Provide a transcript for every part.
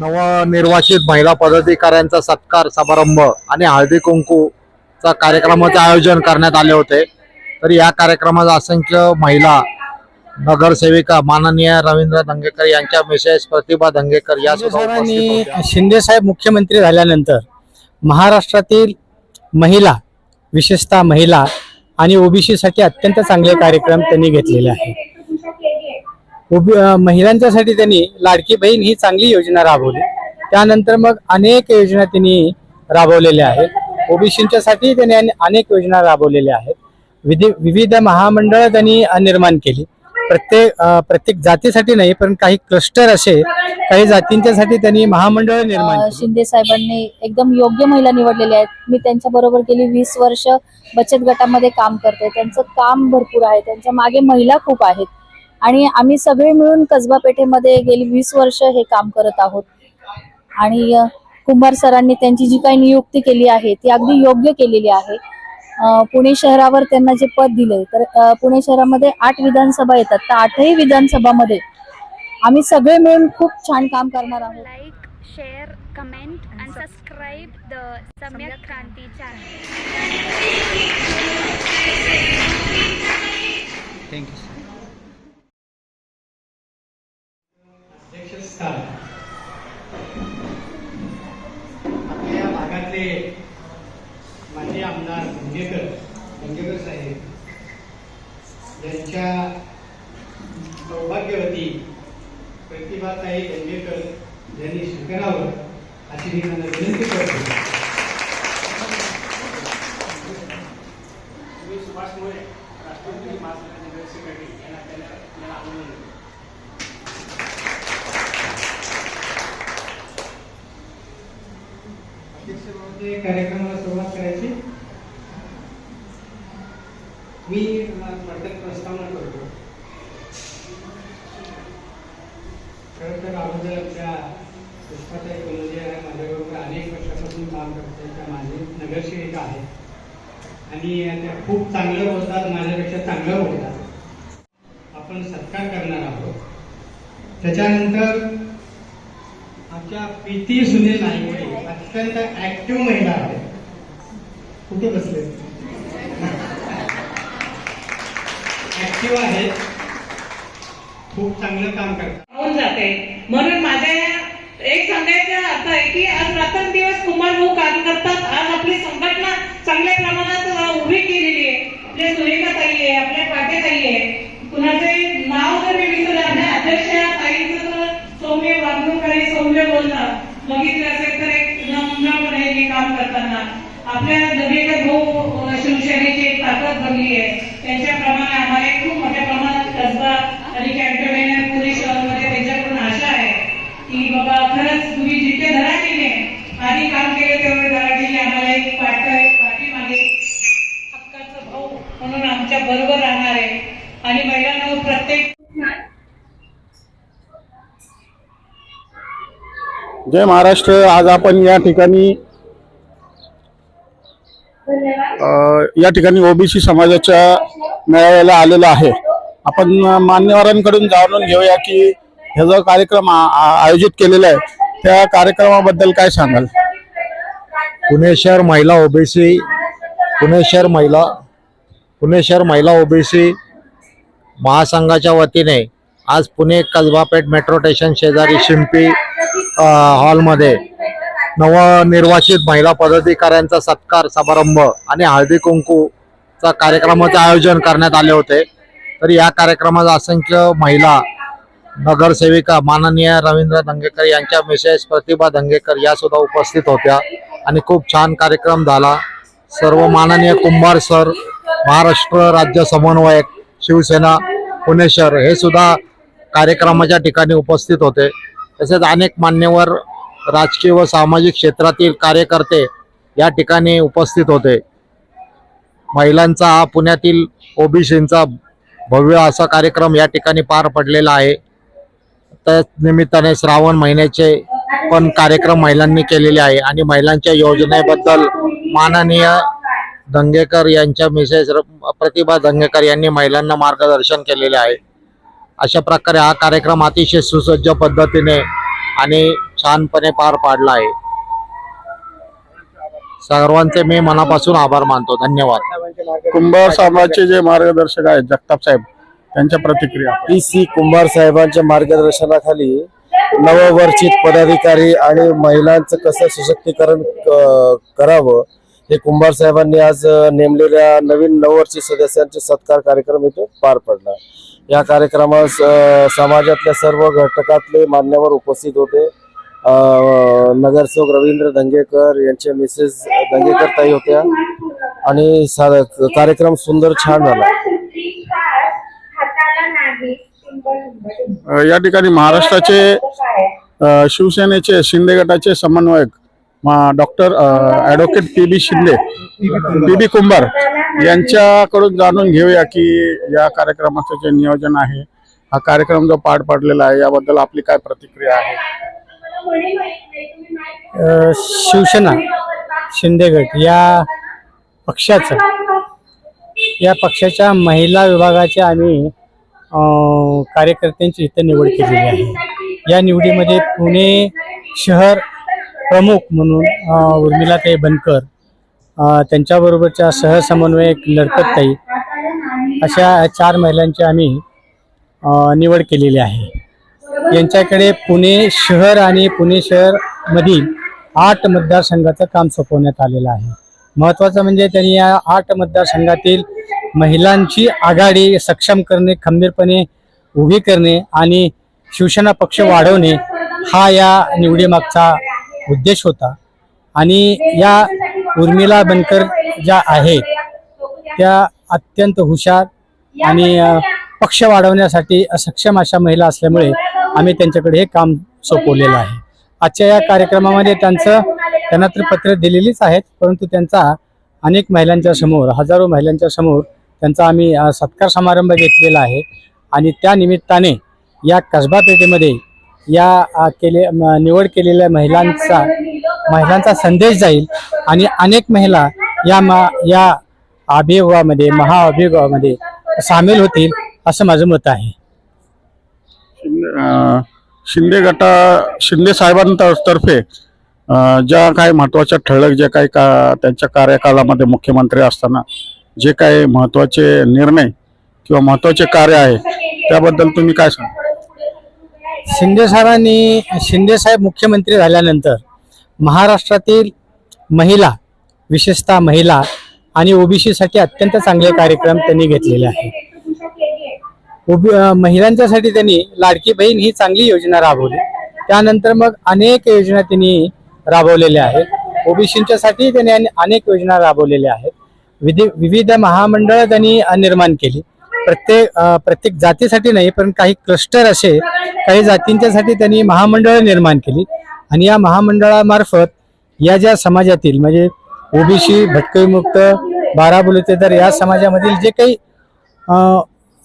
नवनिर्वाचित महिला पदाधिकाऱ्यांचा सत्कार समारंभ आणि हळदी कुंकूचा कार्यक्रमाचे आयोजन करण्यात आले होते. तर या कार्यक्रमात असंख्य महिला नगरसेविका माननीय रवींद्र दंगेकर यांच्या मिसेस प्रतिभा दंगेकर या. शिंदे साहेब मुख्यमंत्री झाल्यानंतर महाराष्ट्रातील महिला विशेषतः महिला आणि ओबीसी साठी अत्यंत चांगले कार्यक्रम त्यांनी घेतलेले आहेत. महिलांच्यासाठी त्यांनी लाडकी बहीण ही चांगली योजना राबवली. त्यानंतर मग अनेक योजना त्यांनी राबवलेल्या आहेत. ओबीसीच्या साठी त्यांनी अने- अनेक योजना राबवलेल्या आहेत. विधि विविध महामंडळ त्यांनी निर्माण केली. प्रत्येक प्रत्येक जातीसाठी नाही पण काही क्लस्टर असे काही जातींच्यासाठी त्यांनी महामंडळ निर्माण. शिंदे साहेबांनी एकदम योग्य महिला निवडलेल्या आहेत. मी त्यांच्या बरोबर गेली वीस वर्ष बचत गटामध्ये काम करते. त्यांचं काम भरपूर आहे. त्यांच्या मागे महिला खूप आहेत. आणि आम्ही सगळे मिळून कसबा पेठेमध्ये गेली वीस वर्ष हे काम करत आहोत. आणि कुंभार सरांनी त्यांची जी काही नियुक्ती केली आहे ती अगदी योग्य केलेली आहे. पुणे शहरावर त्यांना जे पद दिले तर पुणे शहरामध्ये आठ विधानसभा येतात. तर आठही विधानसभामध्ये आम्ही सगळे मिळून खूप छान काम करणार आहोत. like, share, comment, and subscribe the Samyak Kranti channel. Thank you अध्यक्षस्थान आपल्या भागातले माजी आमदार धंगेकर धंगेकर साहेब यांच्या सौभाग्यवती प्रतिभाताई धंगेकर यांनी स्वीकारावं अशी मी त्यांना विनंती करतो. सुभाष मोरे राष्ट्रपती महासंघाचे जनरल सेक्रेटरी यांना त्यांना त्यांना अभिनंदन ते कार्यक्रमाला सुरुवात करायची. मी थोडक्यात प्रस्तावना करतो. खरं तर अगोदर त्या पुष्पाताई कोलजे या माझ्याबरोबर अनेक वर्षापासून काम करते. त्या माझे नगरसेविका आहेत. आणि त्या खूप चांगलं बोलतात माझ्यापेक्षा चांगलं बोलतात. आपण सत्कार करणार आहोत. त्याच्यानंतर आमच्या पीती सुनील नाईकडे अत्यंत ऍक्टिव्ह महिला आहे कुठे बसले? ऍक्टिव्ह आहेत. खूप चांगलं काम करतात. होऊन जाते. म्हणून माझ्या एक सांगायचा अर्थ आहे की आज रात्रंदिवस कुमार भाऊ काम करतात. आज आपली संघटना चांगल्या प्रमाणात उभी केलेली आहे. आपल्या सुरेखा ताई आहे आपल्या पाटे ताई आहे. बोलणं. बघितलं असेल तर एक नम्रपणे हे काम करताना. आपल्या दगेकर भाऊ शिवसेनेची एक ताकद बनली आहे. त्यांच्याप्रमाणे आम्हाला एक खूप मोठ्या प्रमाणात कसबा आणि कॅन्टोन्मेंट पुणे शहरामध्ये त्यांच्याकडून आशा आहे की बाबा खरंच तुम्ही जितके धडाडीने आधी काम केले तेवढे धडाडीने आम्हाला एक पाठ पाठीमागे हक्काचं भाऊ म्हणून आमच्या बरोबर राहणार आहे आणि महिलांना प्रत्येक जय महाराष्ट्र. आज आपण या ठिकाणी या ठिकाणी ओबीसी समाजाच्या मेळाव्याला आलेलो आहे. आपण मान्यवरांकडून जाणून घेऊया की हे जो कार्यक्रम आ- आयोजित केलेला आहे त्या कार्यक्रमाबद्दल काय सांगाल? पुणे शहर महिला ओबीसी पुणे शहर महिला पुणे शहर महिला ओबीसी महासंघाच्या वतीने आज पुणे कसबापेठ मेट्रो स्टेशन शेजारी शिंपी हॉलमध्ये नवनिर्वाचित महिला पदाधिकाऱ्यांचा सत्कार समारंभ आणि हळदी कुंकूचा कार्यक्रमाचे आयोजन करण्यात आले होते. तर या कार्यक्रमात असंख्य महिला नगरसेविका माननीय रवींद्र दंगेकर यांच्या मिसेस प्रतिभा दंगेकर या सुद्धा उपस्थित होत्या आणि खूप छान कार्यक्रम झाला. सर्व माननीय कुंभार सर महाराष्ट्र राज्य समन्वयक शिवसेना पुणे शहर हे सुद्धा कार्यक्रमाच्या ठिकाणी उपस्थित होते. तसेच अनेक मान्यवर राजकीय व सामाजिक क्षेत्रातील कार्यकर्ते या ठिकाणी उपस्थित होते. महिलांचा हा पुण्यातील ओबीसींचा भव्य असा कार्यक्रम या ठिकाणी पार पडलेला आहे. त्याच निमित्ताने श्रावण महिन्याचे पण कार्यक्रम महिलांनी केलेले आहे आणि महिलांच्या योजनेबद्दल माननीय दंगेकर यांच्या मिसेस प्रतिभा दंगेकर यांनी महिलांना मार्गदर्शन केलेले आहे. अशा प्रकारे हा कार्यक्रम अतिशय सुसज्ज पद्धतीने आणि छानपणे पार पाडला आहे. सर्वांचे मी मनापासून आभार मानतो. धन्यवाद. कुंभार साहेबांचे जे मार्गदर्शक आहेत जगताप साहेब त्यांच्या प्रतिक्रिया. पी सी कुंभार साहेबांच्या मार्गदर्शनाखाली नववर्षित पदाधिकारी आणि महिलांचं कसं सशक्तीकरण करावं हे कुंभार साहेबांनी आज नेमलेल्या नवीन नववर्षी सदस्यांचे सत्कार कार्यक्रम इथे पार पडला. या कार्यक्रमास समाजातल्या सर्व घटकातले मान्यवर उपस्थित होते. नगरसेवक रवींद्र दंगेकर यांच्या मिसेस दंगेकर ताई होत्या. आणि कार्यक्रम सुंदर छान झाला. या ठिकाणी महाराष्ट्राचे शिवसेनेचे शिंदे गटाचे समन्वयक doctor advocate P B Shinde P B Kumbhar यांच्याकडून जाणून घेऊया की या कार्यक्रमाचं जे नियोजन आहे हा कार्यक्रम जो पार पडलेला आहे याबद्दल आपली काय प्रतिक्रिया आहे? शिवसेना शिंदेगट या पक्षाचं या पक्षाच्या महिला विभागाच्या आम्ही कार्यकर्त्यांची इथं निवड केलेली आहे. या निवडीमध्ये पुणे शहर प्रमुख म्हणून उर्मिलाताई बनकर त्यांच्याबरोबरच्या सहसमन्वयक लडकतताई अशा चार महिलांची आम्ही निवड केलेली आहे. यांच्याकडे पुणे शहर आणि पुणे शहरमधील आठ मतदारसंघाचं काम सोपवण्यात आलेलं आहे. महत्वाचं म्हणजे त्यांनी या आठ मतदारसंघातील महिलांची आघाडी सक्षम करणे खंबीरपणे उभी करणे आणि शिवसेना पक्ष वाढवणे हा या निवडीमागचा उद्देश होता. आणि या उर्मिला बनकर ज्या आहेत त्या अत्यंत हुशार आणि पक्ष वाढवण्यासाठी सक्षम अशा महिला असल्यामुळे आम्ही त्यांच्याकडे हे काम सोपवलेलं आहे. आजच्या या कार्यक्रमामध्ये त्यांचं त्यांना तर पत्र दिलेलीच आहेत परंतु त्यांचा अनेक महिलांच्या समोर हजारो महिलांच्या समोर त्यांचा आम्ही सत्कार समारंभ घेतलेला आहे. आणि त्या निमित्ताने या कसबा पेठेमध्ये या केले निवड केलेल्या महिलांचा महिलांचा संदेश जाईल. आणि अनेक महिला या मा या अभियोगामध्ये महाअभियोगामध्ये सामील होतील असं माझं मत आहे. शिंदे गटा शिंदे साहेबांतर्फे ज्या काही महत्त्वाच्या ठळक जे काही का त्यांच्या कार्यकालामध्ये मुख्यमंत्री असताना जे काही महत्त्वाचे निर्णय किंवा महत्त्वाचे कार्य आहे त्याबद्दल तुम्ही काय सांगा शिंदे शिंदेसाहेब मुख्यमंत्री झाल्यानंतर महाराष्ट्रातील महिला विशेषतः महिला आणि ओबीसीसाठी अत्यंत चांगले कार्यक्रम त्यांनी घेतलेले आहेत ओबी महिलांच्यासाठी त्यांनी लाडकी बहीण ही चांगली योजना राबवली. त्यानंतर मग अनेक योजना त्यांनी राबवलेल्या आहेत. ओबीसींच्यासाठी त्यांनी अने- अनेक योजना राबवलेल्या आहेत. विधी विविध महामंडळं त्यांनी निर्माण केली. प्रत्येक प्रत्येक जातीसाठी नाही पण काही क्लस्टर असे काही जातींच्यासाठी त्यांनी महामंडळं निर्माण केली. आणि या महामंडळामार्फत या ज्या समाजातील म्हणजे ओबीसी भटकळीमुक्त बाराबुलते तर या समाजामधील जे काही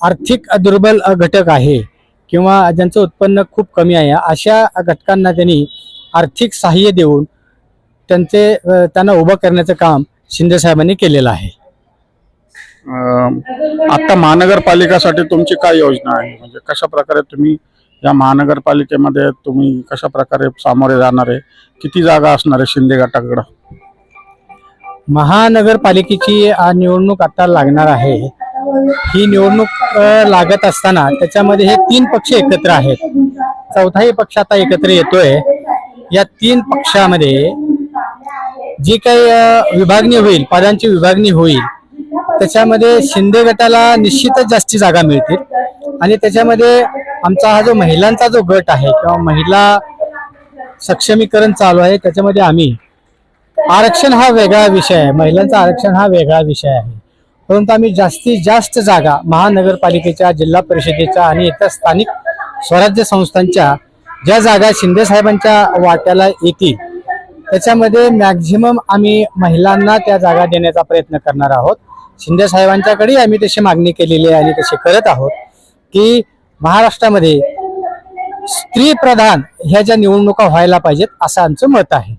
आर्थिक दुर्बल घटक आहे किंवा ज्यांचं उत्पन्न खूप कमी आहे अशा घटकांना त्यांनी आर्थिक सहाय्य देऊन त्यांचे त्यांना उभं करण्याचं काम शिंदे साहेबांनी केलेलं आहे. आता महानगरपालिकासाठी तुमची काय योजना आहे? म्हणजे कशा प्रकारे तुम्ही या महानगरपालिकेमध्ये तुम्ही कशा प्रकारे सामोरे जाणार आहे? किती जागा असणार आहे शिंदे गटाकडं? महानगरपालिकेची निवडणूक आता लागणार आहे. ही निवडणूक लागत असताना त्याच्यामध्ये हे तीन पक्ष एकत्र आहेत. चौथाही पक्ष आता एकत्र येतोय. या तीन पक्षामध्ये जी काही विभागणी होईल पदांची विभागणी होईल त्याच्यामध्ये शिंदे गटाला निश्चितच जास्ती जागा मिळतील. आणि त्याच्यामध्ये आमचा हा जो महिलांचा जो गट आहे किंवा महिला सक्षमीकरण चालू आहे त्याच्यामध्ये आम्ही आरक्षण हा वेगळा विषय आहे. महिलांचा आरक्षण हा वेगळा विषय आहे. परंतु आम्ही जास्तीत जास्त जागा महानगरपालिकेच्या जिल्हा परिषदेच्या आणि इतर स्थानिक स्वराज्य संस्थांच्या ज्या जागा शिंदे साहेबांच्या वाट्याला येतील त्याच्यामध्ये मॅक्झिमम आम्ही महिलांना त्या जागा देण्याचा प्रयत्न करणार आहोत. शिंदे साहेबांच्याकडे आम्ही तशी मागणी केलेली आहे आणि तशी करत आहोत की महाराष्ट्रामध्ये स्त्री प्रधान ह्या ज्या निवडणुका व्हायला पाहिजेत असं आमचं मत आहे.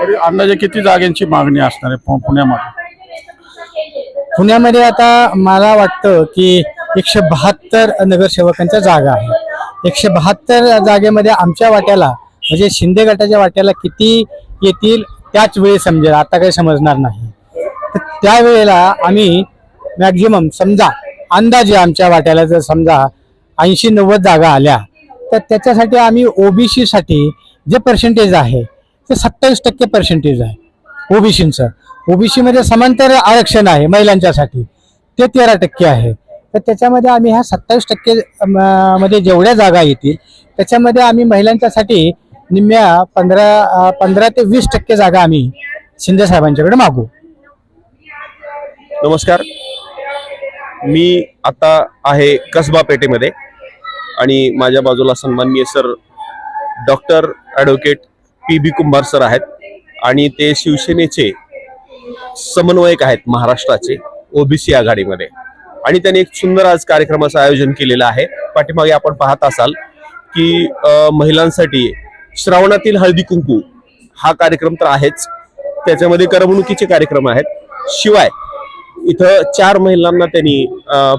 तरी अंदाजे किती जागांची मागणी असणार आहे पु- पुण्यामध्ये? पुण्यामध्ये आता मला वाटतं की एकशे बहात्तर नगरसेवकांच्या जागा आहे एकशे बहात्तर जागेमध्ये आमच्या वाट्याला म्हणजे शिंदे गटाच्या वाट्याला किती येतील त्याच वेळी समजेल. आता काही समजणार नाही. तर त्यावेळेला आम्ही मॅक्झिमम समजा अंदाजे आमच्या वाट्याला जर समजा ऐंशी नव्वद जागा आल्या तर त्याच्यासाठी आम्ही ओबीसीसाठी जे पर्सेंटेज आहे ते सत्तावीस टक्के पर्सेंटेज आहे ओबीसीचं ओबीसीमध्ये समांतर आरक्षण आहे महिलांच्यासाठी ते तेरा टक्के आहे. तर त्याच्यामध्ये आम्ही ह्या सत्तावीस टक्के मध्ये जेवढ्या जागा येतील त्याच्यामध्ये आम्ही महिलांच्यासाठी निम्म्या पंधरा पंधरा ते वीस टक्के जागा आम्ही शिंदे साहेबांच्याकडे मागू. नमस्कार. मी आता आहे कसबा पेठेमध्ये आणि माझ्या बाजूला सन्माननीय sir doctor advocate P B Kumbhar sir आहेत आणि ते शिवसेनेचे समन्वयक आहेत महाराष्ट्राचे ओबीसी आघाडीमध्ये. आणि त्यांनी एक सुंदर आज कार्यक्रमाचं आयोजन केलेलं आहे. पाठीमागे आपण पाहत असाल की महिलांसाठी श्रावणातील हळदी कुंकू हा कार्यक्रम तर आहेच. त्याच्यामध्ये करमणुकीचे कार्यक्रम आहेत. शिवाय इथं चार महिलांना त्यांनी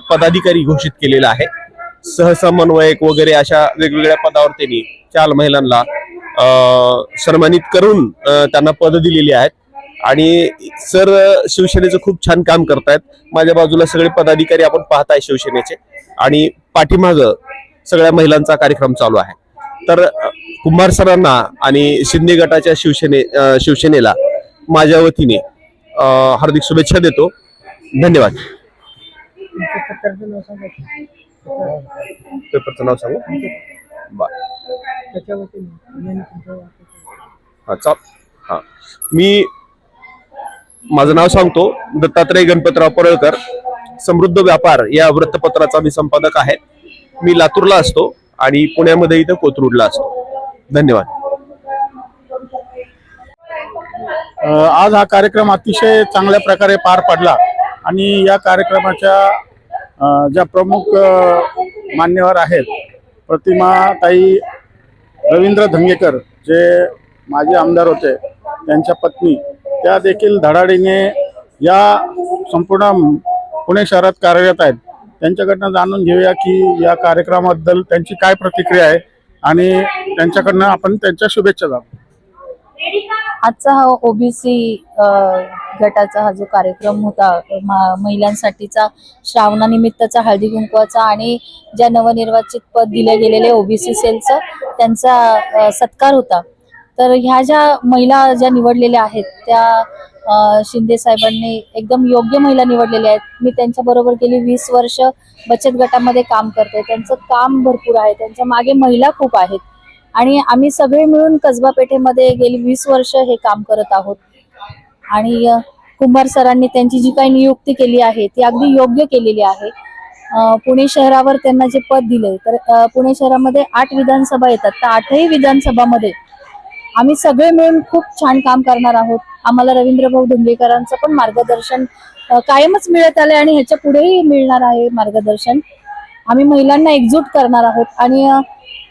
पदाधिकारी घोषित केलेला आहे. सहसमन्वयक वगैरे अशा वेगवेगळ्या पदावर त्यांनी चार महिलांना सन्मानित करून त्यांना पद दिलेली आहेत. आणि सर शिवसेनेचं खूप छान काम करतायत. माझ्या बाजूला सगळे पदाधिकारी आपण पाहताय शिवसेनेचे. आणि पाठीमाग सगळ्या महिलांचा कार्यक्रम चालू आहे. तर कुंभार सरांना आणि शिंदे गटाच्या शिवसेने शिवसेनेला माझ्या वतीने हार्दिक शुभेच्छा देतो. धन्यवाद. पेपरचं नाव सांगू? बर हा चाल. हा. मी माझं नाव सांगतो दत्तात्रय गणपतराव पडळकर समृद्ध व्यापार या वृत्तपत्राचा मी संपादक आहे. मी लातूरला असतो आणि पुण्यामध्ये इथं कोथरूडला असतो. धन्यवाद. आज हा कार्यक्रम अतिशय चांगल्या प्रकारे पार पडला. आणि या कार्यक्रमाच्या ज्या प्रमुख मान्यवर आहेत प्रतिमा ताई रवींद्र धंगेकर जे माजी आमदार होते त्यांच्या पत्नी त्या देखील धडाडीने या संपूर्ण पुणे शहरात कार्यरत आहेत. त्यांच्याकडनं जाणून घेऊया की या कार्यक्रमाबद्दल त्यांची काय प्रतिक्रिया आहे आणि त्यांच्याकडनं आपण त्यांच्या शुभेच्छा जाऊ आजचा हा ओबीसी गटाचा हा जो कार्यक्रम होता महिलांसाठीचा श्रावणानिमित्तचा हळदी कुंकवाचा आणि ज्या नवनिर्वाचित पद दिले गेलेले ओबीसी सेलचं त्यांचा सत्कार होता. तर ह्या ज्या महिला ज्या निवडलेल्या आहेत त्या शिंदे साहेबांनी एकदम योग्य महिला निवडलेल्या आहेत. मी त्यांच्या बरोबर गेली वीस वर्ष बचत गटामध्ये काम करते. त्यांचं काम भरपूर आहे. त्यांच्या मागे महिला खूप आहेत. आणि आम्ही सगळे मिळून कसबा पेठेमध्ये गेली वीस वर्ष हे काम करत आहोत. आणि कुंभार सरांनी त्यांची जी काही नियुक्ती केली आहे ती अगदी योग्य केलेली आहे. पुणे शहरावर त्यांना जे पद दिले तर पुणे शहरामध्ये आठ विधानसभा येतात. तर आठही विधानसभामध्ये आम्ही सगळे मिळून खूप छान काम करणार आहोत. आम्हाला रवींद्र भाऊ धुंगेकरांचं पण मार्गदर्शन कायमच मिळत आलंय आणि ह्याच्या पुढेही मिळणार आहे मार्गदर्शन. आम्ही महिलांना एकजूट करणार आहोत. आणि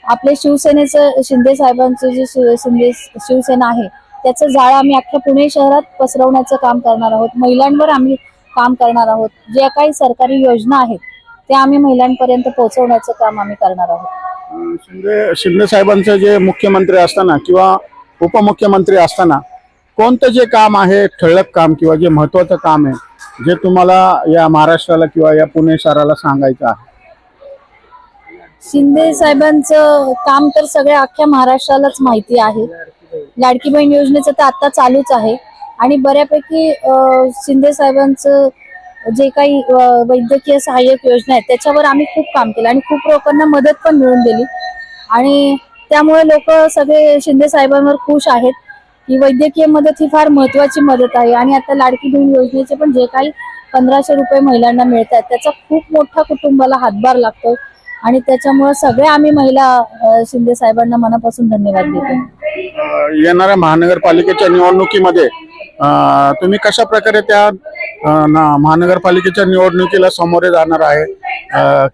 आपले शिवसेनेचं शिंदे साहेबांचं जे शिंदे शिवसेना आहे त्याचं जाळं आम्ही अख्ख्या पुणे शहरात पसरवण्याचं काम करणार आहोत. महिलांवर आम्ही काम करणार आहोत. ज्या काही सरकारी योजना आहेत त्या आम्ही महिलांपर्यंत पोहोचवण्याचं काम आम्ही करणार आहोत. शिंदे शिंदे साहेबांचे जे मुख्यमंत्री असताना किंवा उपमुख्यमंत्री असताना कोणतं जे काम आहे ठळक काम किंवा जे महत्वाचं काम आहे जे तुम्हाला या महाराष्ट्राला किंवा या पुणे शहराला सांगायचं आहे? शिंदे साहेबांचं काम तर सगळ्या अख्ख्या महाराष्ट्रालाच माहिती आहे. लाडकी बहीण योजनेचं तर आता चालूच आहे. आणि बऱ्यापैकी शिंदे साहेबांचं जे काही वैद्यकीय सहाय्यक योजना आहेत त्याच्यावर आम्ही खूप काम केलं आणि खूप लोकांना मदत पण मिळून दिली. आणि त्यामुळे लोक सगळे शिंदे साहेबांवर खुश आहेत ही वैद्यकीय मदत ही फार महत्वाची मदत आहे. आणि आता लाडकी बहीण योजनेचे पण जे काही पंधराशे रुपये महिलांना मिळतात त्याचा खूप मोठा कुटुंबाला हातभार लागतो. आणि त्याच्यामुळे सगळे आम्ही महिला शिंदे साहेबांना मनापासून धन्यवाद देतो. येणाऱ्या महानगरपालिकेच्या निवडणुकीमध्ये तुम्ही कशा प्रकारे त्या महानगरपालिकेच्या निवडणुकीला सामोरे जाणार आहे?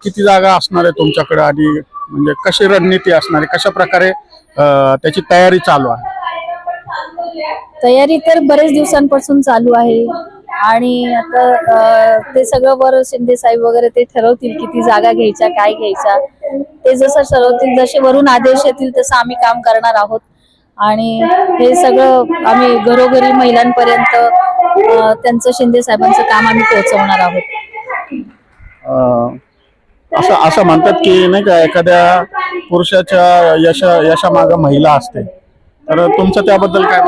किती जागा असणार आहे तुमच्याकडे? आणि म्हणजे कशी रणनीती असणार आहे? कशा प्रकारे त्याची तयारी चालू आहे? तयारी तर बरेच दिवसांपासून चालू आहे. आणि आता ते सगळं वर शिंदे साहेब वगैरे ते ठरवतील किती जागा घ्यायच्या काय घ्यायच्या. ते जसं ठरवतील जसे वरून आदेश येतील तसं आम्ही काम करणार आहोत. आणि हे सगळं आम्ही घरोघरी महिलांपर्यंत त्यांचं शिंदे साहेबांचं काम आम्ही पोहोचवणार आहोत. असं असं म्हणतात की नाही का एखाद्या पुरुषाच्या यश यशामाग महिला असते. तर तुमचं त्याबद्दल काय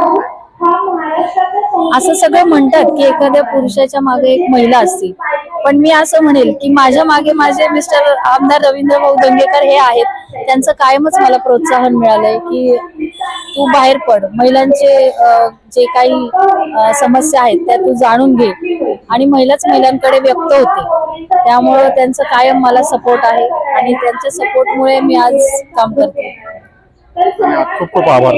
असं सगळं म्हणतात की एखाद्या पुरुषाच्या मागे एक महिला असते. पण मी असं म्हणेल की माझ्या मागे माझे मिस्टर आमदार रवींद्र भाऊ दंगेकर हे आहेत. त्यांचं कायमच मला प्रोत्साहन मिळालंय की तू बाहेर पड. महिलांचे जे काही समस्या आहेत त्या तू जाणून घे. आणि महिलाच महिलांकडे व्यक्त होते. त्यामुळं त्यांचं कायम मला सपोर्ट आहे आणि त्यांच्या सपोर्टमुळे मी आज काम करते. खूप खूप आभार.